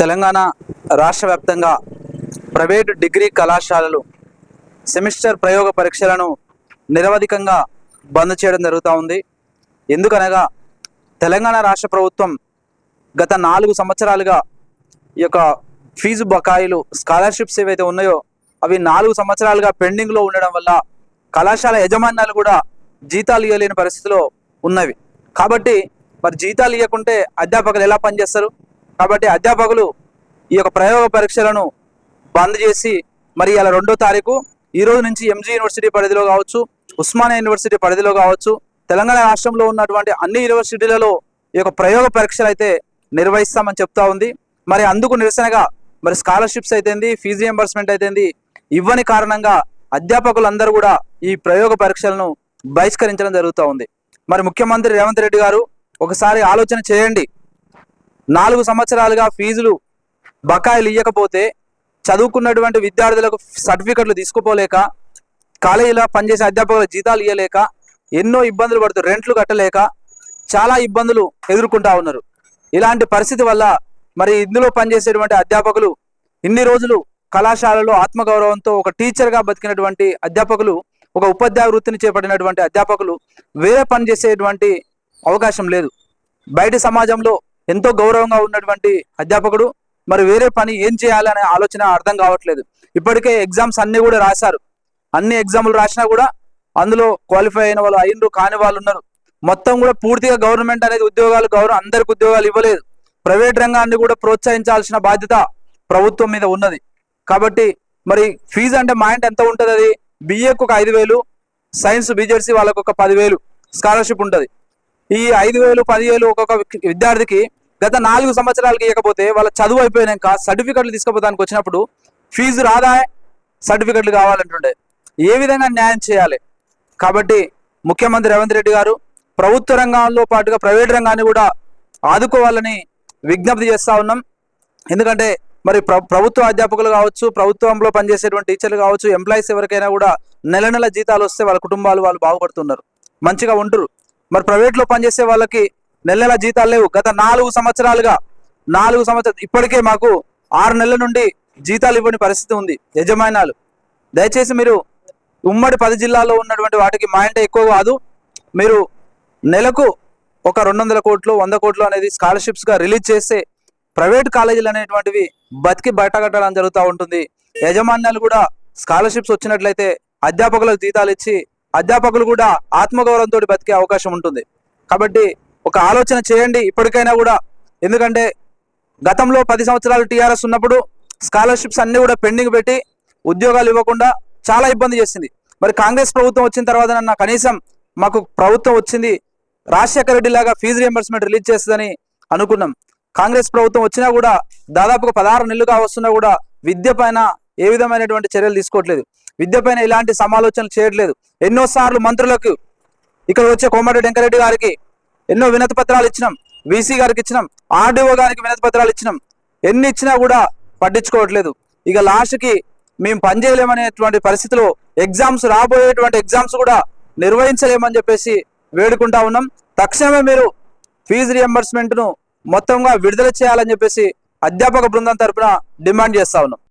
తెలంగాణ రాష్ట్ర వ్యాప్తంగా private degree కళాశాలలు సెమిస్టర్ ప్రయోగ పరీక్షలను నిరవధికంగా బంద్ చేయడం జరుగుతూ ఉంది. ఎందుకనగా తెలంగాణ రాష్ట్ర ప్రభుత్వం గత నాలుగు సంవత్సరాలుగా ఈ యొక్క ఫీజు బకాయిలు స్కాలర్షిప్స్ ఏవైతే ఉన్నాయో అవి నాలుగు సంవత్సరాలుగా పెండింగ్లో ఉండడం వల్ల కళాశాల యజమాన్యాలు కూడా జీతాలు ఇవ్వలేని పరిస్థితిలో ఉన్నవి. కాబట్టి మరి జీతాలు ఇవ్వకుంటే అధ్యాపకులు ఎలా పనిచేస్తారు? కాబట్టి అధ్యాపకులు ఈ యొక్క ప్రయోగ పరీక్షలను బంద్ చేసి మరి ఇలా రెండో తారీఖు ఈ రోజు నుంచి ఎంజీ యూనివర్సిటీ పరిధిలో కావచ్చు ఉస్మానియా యూనివర్సిటీ పరిధిలో కావచ్చు తెలంగాణ రాష్ట్రంలో ఉన్నటువంటి అన్ని యూనివర్సిటీలలో ఈ యొక్క ప్రయోగ పరీక్షలు అయితే నిర్వహిస్తామని చెప్తా ఉంది. మరి అందుకు నిరసనగా మరి స్కాలర్షిప్స్ అయితేంది ఫీజు రియంబర్స్మెంట్ అయితేంది ఇవ్వని కారణంగా అధ్యాపకులందరూ కూడా ఈ ప్రయోగ పరీక్షలను బహిష్కరించడం జరుగుతూ ఉంది. మరి ముఖ్యమంత్రి రేవంత్ రెడ్డి గారు ఒకసారి ఆలోచన చేయండి. నాలుగు సంవత్సరాలుగా ఫీజులు బకాయిలు ఇవ్వకపోతే చదువుకున్నటువంటి విద్యార్థులకు సర్టిఫికెట్లు తీసుకుపోలేక కాలేజీలో పనిచేసే అధ్యాపకుల జీతాలు ఇవ్వలేక ఎన్నో ఇబ్బందులు పడుతూ రెంట్లు కట్టలేక చాలా ఇబ్బందులు ఎదుర్కొంటా ఉన్నారు. ఇలాంటి పరిస్థితి వల్ల మరి ఇందులో పనిచేసేటువంటి అధ్యాపకులు ఇన్ని రోజులు కళాశాలలో ఆత్మగౌరవంతో ఒక టీచర్గా బతికినటువంటి అధ్యాపకులు ఒక ఉపాధ్యాయ వృత్తిని చేపట్టినటువంటి అధ్యాపకులు వేరే పని చేసేటువంటి అవకాశం లేదు. బయట సమాజంలో ఎంతో గౌరవంగా ఉన్నటువంటి అధ్యాపకుడు మరి వేరే పని ఏం చేయాలి అనే ఆలోచన అర్థం కావట్లేదు. ఇప్పటికే ఎగ్జామ్స్ అన్ని కూడా రాశారు. అన్ని ఎగ్జామ్లు రాసినా కూడా అందులో క్వాలిఫై అయిన వాళ్ళు అయినరు కాని వాళ్ళు ఉన్నారు. మొత్తం కూడా పూర్తిగా గవర్నమెంట్ అనేది ఉద్యోగాలు గౌరవం అందరికి ఉద్యోగాలు ఇవ్వలేదు. ప్రైవేట్ రంగాన్ని కూడా ప్రోత్సహించాల్సిన బాధ్యత ప్రభుత్వం మీద ఉన్నది. కాబట్టి మరి ఫీజు అంటే మా ఇంటి ఎంత ఉంటుంది అది? బిఏకు ఒక ఐదు వేలు సైన్స్ బీజెడ్సీ వాళ్ళకు ఒక పదివేలు స్కాలర్షిప్ ఉంటుంది. ఈ ఐదు వేలు పదివేలు ఒక్కొక్క విద్యార్థికి గత నాలుగు సంవత్సరాలకి ఇవ్వకపోతే వాళ్ళ చదువు అయిపోయినాక సర్టిఫికెట్లు తీసుకుపోతానికి వచ్చినప్పుడు ఫీజు రాదా? సర్టిఫికెట్లు కావాలంటుండే. ఏ విధంగా న్యాయం చేయాలి? కాబట్టి ముఖ్యమంత్రి రేవంత్ రెడ్డి గారు ప్రభుత్వ రంగంలో పాటుగా ప్రైవేట్ రంగాన్ని కూడా ఆదుకోవాలని విజ్ఞప్తి చేస్తా ఉన్నాం. ఎందుకంటే మరి ప్రభుత్వ అధ్యాపకులు కావచ్చు ప్రభుత్వంలో పనిచేసేటువంటి టీచర్లు కావచ్చు ఎంప్లాయీస్ ఎవరికైనా కూడా నెల నెల జీతాలు వస్తే వాళ్ళ కుటుంబాలు వాళ్ళు బాగుపడుతున్నారు. మంచిగా ఉంటారు. మరి ప్రైవేట్లో పనిచేసే వాళ్ళకి నెల నెల జీతాలు లేవు. గత నాలుగు సంవత్సరాలుగా నాలుగు సంవత్సరాలు ఇప్పటికే మాకు ఆరు నెలల నుండి జీతాలు ఇవ్వని పరిస్థితి ఉంది. యజమానాలు దయచేసి మీరు ఉమ్మడి పది జిల్లాల్లో ఉన్నటువంటి వాటికి మా ఇంట ఎక్కువ కాదు. మీరు నెలకు ఒక రెండు వందల కోట్లు వంద కోట్లు అనేది స్కాలర్షిప్స్గా రిలీజ్ చేస్తే ప్రైవేట్ కాలేజీలు అనేటువంటివి బతికి బయటగట్టడం జరుగుతూ ఉంటుంది. యజమాన్యాలు కూడా స్కాలర్షిప్స్ వచ్చినట్లయితే అధ్యాపకులకు జీతాలు ఇచ్చి అధ్యాపకులు కూడా ఆత్మగౌరవంతో బతికే అవకాశం ఉంటుంది. కాబట్టి ఒక ఆలోచన చేయండి ఇప్పటికైనా కూడా. ఎందుకంటే గతంలో పది సంవత్సరాలు టీఆర్ఎస్ ఉన్నప్పుడు స్కాలర్షిప్స్ అన్ని కూడా పెండింగ్ పెట్టి ఉద్యోగాలు ఇవ్వకుండా చాలా ఇబ్బంది చేసింది. మరి కాంగ్రెస్ ప్రభుత్వం వచ్చిన తర్వాత నన్న కనీసం మాకు ప్రభుత్వం వచ్చింది రాజశేఖర రెడ్డి లాగా ఫీజు రియంబర్స్మెంట్ రిలీజ్ చేస్తుందని అనుకున్నాం. కాంగ్రెస్ ప్రభుత్వం వచ్చినా కూడా దాదాపుగా పదహారు నెలలుగా వస్తున్నా కూడా విద్య పైన ఏ విధమైనటువంటి చర్యలు తీసుకోవట్లేదు. విద్య పైన ఇలాంటి సమాలోచనలు చేయట్లేదు. ఎన్నోసార్లు మంత్రులకు ఇక్కడ వచ్చే కోమటి వెంకరెడ్డి గారికి ఎన్నో వినతి పత్రాలు ఇచ్చినాం. వీసీ గారికి ఇచ్చినాం. ఆర్డీఓ గారికి వినతి పత్రాలు ఇచ్చినాం. ఎన్ని ఇచ్చినా కూడా పట్టించుకోవట్లేదు. ఇక లాస్ట్కి మేము పనిచేయలేమనేటువంటి పరిస్థితిలో ఎగ్జామ్స్ రాబోయేటువంటి ఎగ్జామ్స్ కూడా నిర్వహించలేమని చెప్పేసి వేడుకుంటా ఉన్నాం. తక్షణమే మీరు ఫీజు రియంబర్స్మెంట్ను మొత్తంగా విడుదల చేయాలని చెప్పేసి అధ్యాపక బృందం తరపున డిమాండ్ చేస్తా ఉన్నాం.